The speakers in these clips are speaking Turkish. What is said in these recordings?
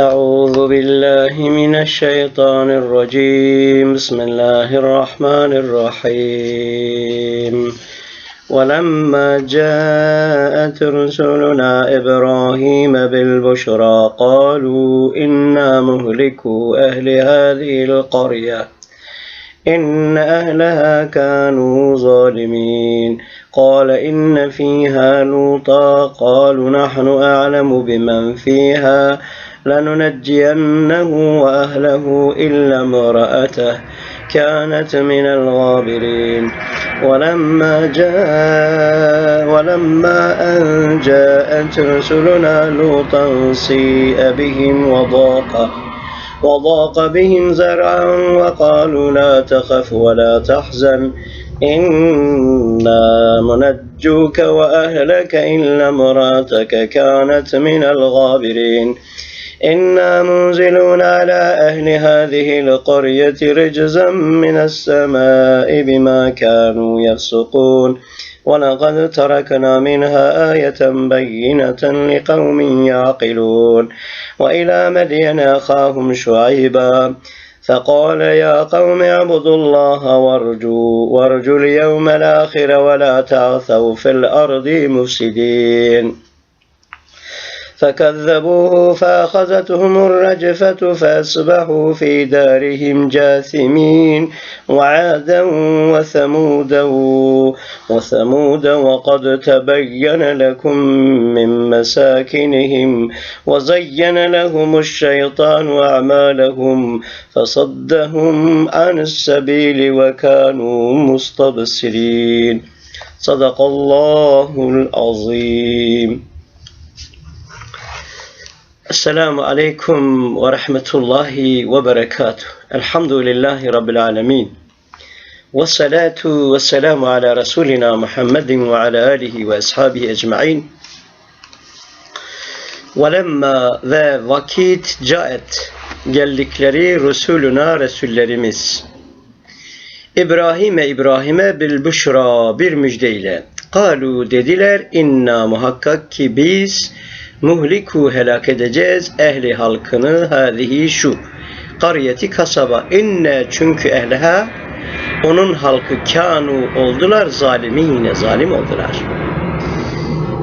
أعوذ بالله من الشيطان الرجيم. بسم الله الرحمن الرحيم. ولما جاءت رسلنا إبراهيم بالبشرى قالوا إنا مهلكوا أهل هذه القرية. إن أهلها كانوا ظالمين. قال إن فيها لوطا. قالوا نحن أعلم بمن فيها. لننجينه وأهله إلا امرأته كانت من الغابرين. ولما جاء ولما أن جاءت رسلنا لوطا سيء بهم وضاق وضاق بهم زرعا وقالوا لا تخف ولا تحزن إنا منجوك وأهلك إلا امرأتك كانت من الغابرين. إنا منزلون على أهل هذه القرية رجزا من السماء بما كانوا يفسقون. ولقد تركنا منها آية بينة لقوم يعقلون. وإلى مدين أخاهم شعيبا. فقال يا قوم اعبدوا الله وارجوا وارجوا اليوم الآخر ولا تعثوا في الأرض مفسدين. فكذبوه فأخذتهم الرجفة فأصبحوا في دارهم جاثمين وعادا وثمودا وثمود وقد تبين لكم من مساكنهم وزين لهم الشيطان أعمالهم فصدهم عن السبيل وكانوا مستبصرين. صدق الله العظيم. Esselamu Aleyküm ve Rahmetullahi ve Berekatuh. Elhamdülillahi Rabbil Alemin. Ve salatu ve selamu ala Resulina Muhammedin ve ala alihi ve ashabihi ecma'in. Velemma ve vakit caet geldikleri Resuluna Resullerimiz. İbrahim'e İbrahim'e bil büşra bir müjdeyle. Kalu dediler inna muhakkak ki biz muhliku helak edeceğiz ehli halkını hadihi şu kariyeti kasaba inne çünkü ehliha onun halkı kanu oldular zalimi yine zalim oldular.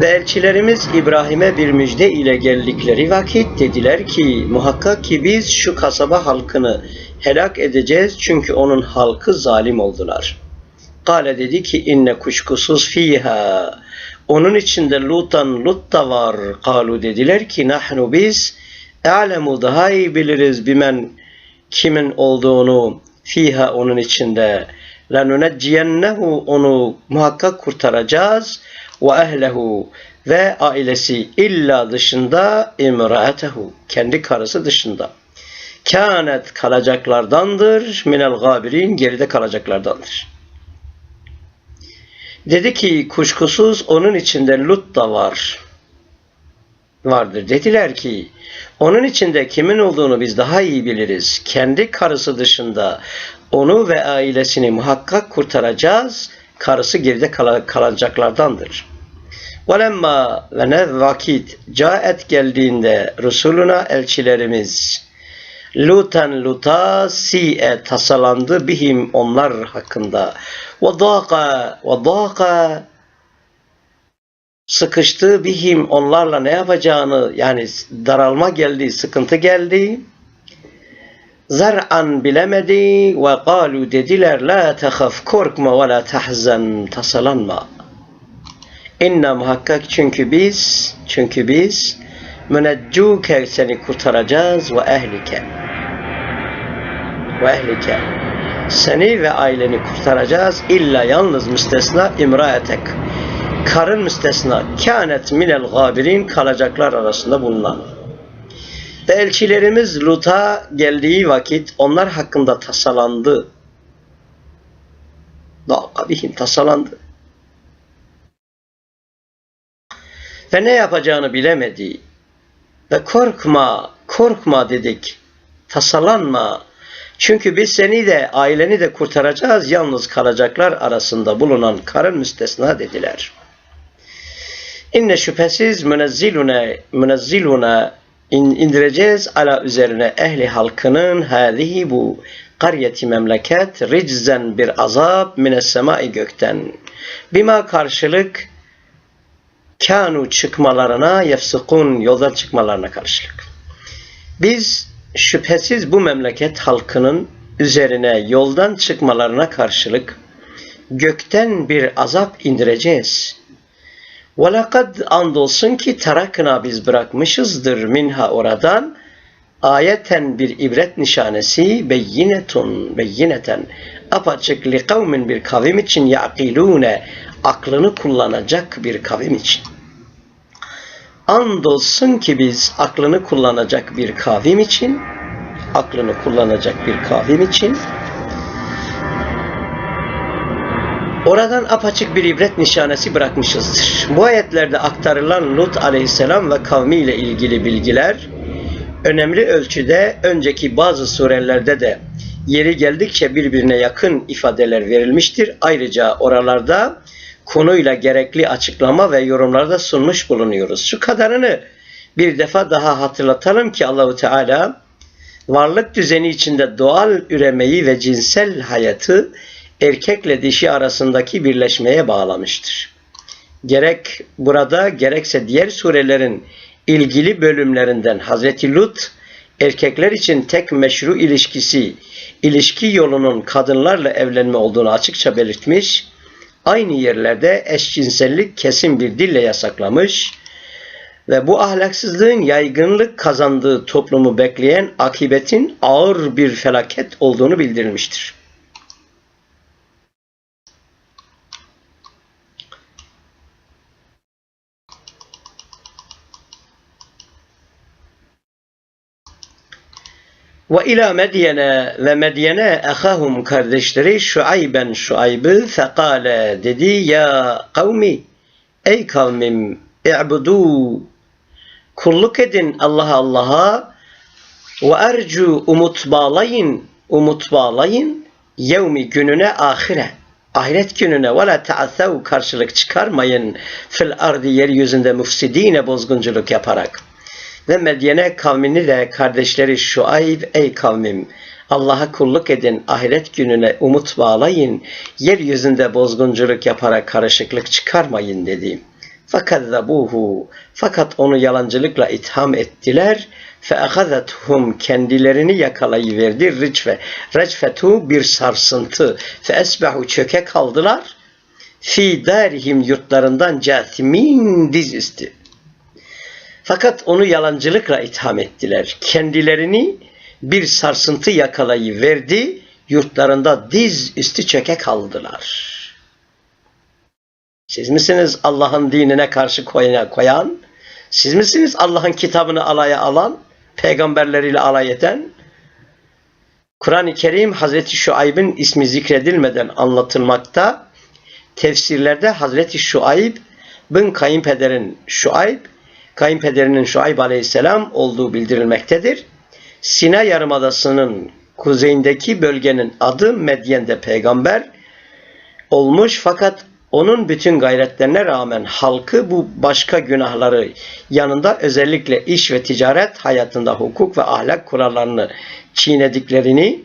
Ve elçilerimiz İbrahim'e bir müjde ile geldikleri vakit dediler ki muhakkak ki biz şu kasaba halkını helak edeceğiz çünkü onun halkı zalim oldular. Kale dedi ki inne kuşkusuz fiha onun içinde Lutan Lut da var. Kalu dediler ki nahnu biz alemu daha iyi biliriz bimen kimin olduğunu fiha onun içinde lenunecciyennehu onu muhakkak kurtaracağız ve ehlehu ve ailesi illa dışında imraatehu kendi karısı dışında kânet kalacaklardandır minel gabirin geride kalacaklardandır. Dedi ki kuşkusuz onun içinde Lut da var. Vardır. Dediler ki onun içinde kimin olduğunu biz daha iyi biliriz. Kendi karısı dışında onu ve ailesini muhakkak kurtaracağız. Karısı geride kal kalacaklardandır. Velemma ve ne vakit caet geldiğinde Resuluna elçilerimiz Lutan Luta si'e tasalandı bihim onlar hakkında. Ve dâka ve dâka sıkıştı bihim onlarla ne yapacağını yani daralma geldi, sıkıntı geldi. Zar'an bilemedi ve kalu dediler la tehaf korkma ve la tahzan tasalanma. İnna muhakkak çünkü biz çünkü biz müneccuke seni kurtaracağız ve ehlike ve ehlike seni ve aileni kurtaracağız illa yalnız müstesna imraetek karın müstesna kânet minel gabirin kalacaklar arasında bulunan ve elçilerimiz Lut'a geldiği vakit onlar hakkında tasalandı. Dâkabihim tasalandı. Ve ne yapacağını bilemedi. Ve korkma, korkma dedik. Tasalanma. Çünkü biz seni de aileni de kurtaracağız. Yalnız kalacaklar arasında bulunan karın müstesna dediler. İnne şüphesiz münezzilune, münezziluna in- indireceğiz ala üzerine ehli halkının hâzihi bu karyeti memleket riczen bir azap mines semai gökten. Bima karşılık kanu çıkmalarına yefsukun yoldan çıkmalarına karşılık. Biz şüphesiz bu memleket halkının üzerine yoldan çıkmalarına karşılık gökten bir azap indireceğiz. وَلَقَدْ andolsun ki tarakna biz bırakmışızdır minha oradan ayeten bir ibret nişanesi beyinetun beyineten apaçık li kavmin bir kavim için yaqilune aklını kullanacak bir kavim için. Andolsun ki biz aklını kullanacak bir kavim için aklını kullanacak bir kavim için Oradan apaçık bir ibret nişanesi bırakmışızdır. Bu ayetlerde aktarılan Lut aleyhisselam ve kavmiyle ilgili bilgiler önemli ölçüde önceki bazı surelerde de yeri geldikçe birbirine yakın ifadeler verilmiştir. Ayrıca oralarda konuyla gerekli açıklama ve yorumlarda sunmuş bulunuyoruz. Şu kadarını bir defa daha hatırlatalım ki Allahu Teala varlık düzeni içinde doğal üremeyi ve cinsel hayatı erkekle dişi arasındaki birleşmeye bağlamıştır. Gerek burada gerekse diğer surelerin ilgili bölümlerinden Hazreti Lut erkekler için tek meşru ilişkisi ilişki yolunun kadınlarla evlenme olduğunu açıkça belirtmiş. Aynı yerlerde eşcinsellik kesin bir dille yasaklamış ve bu ahlaksızlığın yaygınlık kazandığı toplumu bekleyen akibetin ağır bir felaket olduğunu bildirilmiştir. Ve ila Medyene ve Medyene ehahum kardeşleri Şuayben Şuayb'ı fekale dedi ya kavmi ey kavmim i'budu kulluk edin Allah'a Allah'a ve ercu umut bağlayın umut bağlayın yevmi gününe ahire. Ahiret gününe ve la karşılık çıkarmayın fil ardi yeryüzünde müfsidine bozgunculuk yaparak ve Medyene kavmini de kardeşleri Şuayb ey kavmim Allah'a kulluk edin, ahiret gününe umut bağlayın, yeryüzünde bozgunculuk yaparak karışıklık çıkarmayın dedi. Fakat zabuhu, fakat onu yalancılıkla itham ettiler. Fe'ahazathum kendilerini yakalayıverdi ricfe. Recfetu bir sarsıntı. Fe'esbehu çöke kaldılar. Fi darihim yurtlarından cathimin dizüstü. Fakat onu yalancılıkla itham ettiler. Kendilerini bir sarsıntı yakalayıverdi, yurtlarında diz üstü çöke kaldılar. Siz misiniz Allah'ın dinine karşı koyan? Siz misiniz Allah'ın kitabını alaya alan? Peygamberleriyle alay eden? Kur'an-ı Kerim Hazreti Şuayb'in ismi zikredilmeden anlatılmakta. Tefsirlerde Hazreti Şuayb bin kayınpederin Şuayb kayınpederinin Şuayb aleyhisselam olduğu bildirilmektedir. Sina Yarımadası'nın kuzeyindeki bölgenin adı Medyen'de peygamber olmuş fakat onun bütün gayretlerine rağmen halkı bu başka günahları yanında özellikle iş ve ticaret hayatında hukuk ve ahlak kurallarını çiğnediklerini,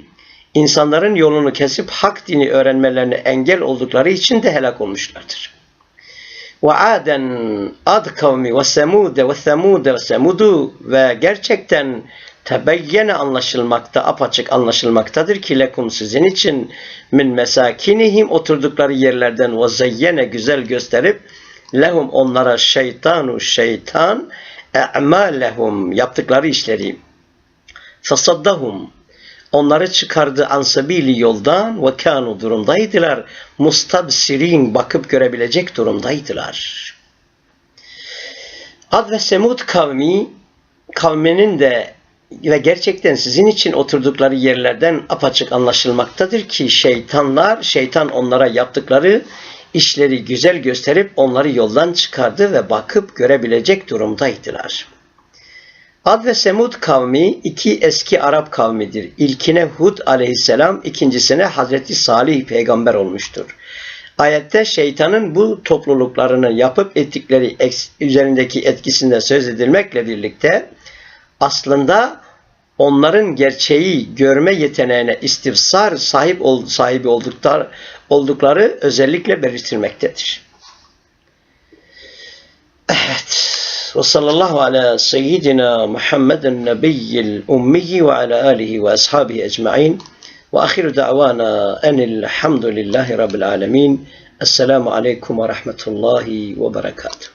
insanların yolunu kesip hak dini öğrenmelerine engel oldukları için de helak olmuşlardır. Aden ad kavmi semude ve semude ve gerçekten tebeyyene anlaşılmakta, apaçık anlaşılmaktadır ki lekum sizin için. Min mesakinihim oturdukları yerlerden ve zeyyene güzel gösterip lehum onlara şeytanu şeytan e'malehum yaptıkları işleri. Fasaddahum onları çıkardı ansabili yoldan ve kanu durumdaydılar. Mustabsirin bakıp görebilecek durumdaydılar. Ad ve Semud kavmi kavminin de ve gerçekten sizin için oturdukları yerlerden apaçık anlaşılmaktadır ki şeytanlar, şeytan onlara yaptıkları işleri güzel gösterip onları yoldan çıkardı ve bakıp görebilecek durumdaydılar. Ad ve Semud kavmi iki eski Arap kavmidir. İlkine Hud aleyhisselam, ikincisine Hazreti Salih peygamber olmuştur. Ayette şeytanın bu topluluklarını yapıp ettikleri üzerindeki etkisinde söz edilmekle birlikte aslında onların gerçeği görme yeteneğine istifsar sahip ol, sahibi oldukları, oldukları özellikle belirtilmektedir. Evet. Ve sallallahu ala seyyidina Muhammedin nebiyyil ummiyi ve ala alihi ve ashabihi ecma'in. Ve ahiru da'vana enilhamdülillahi rabbil alemin. Esselamu aleyküm ve rahmetullahi ve berekatuhu.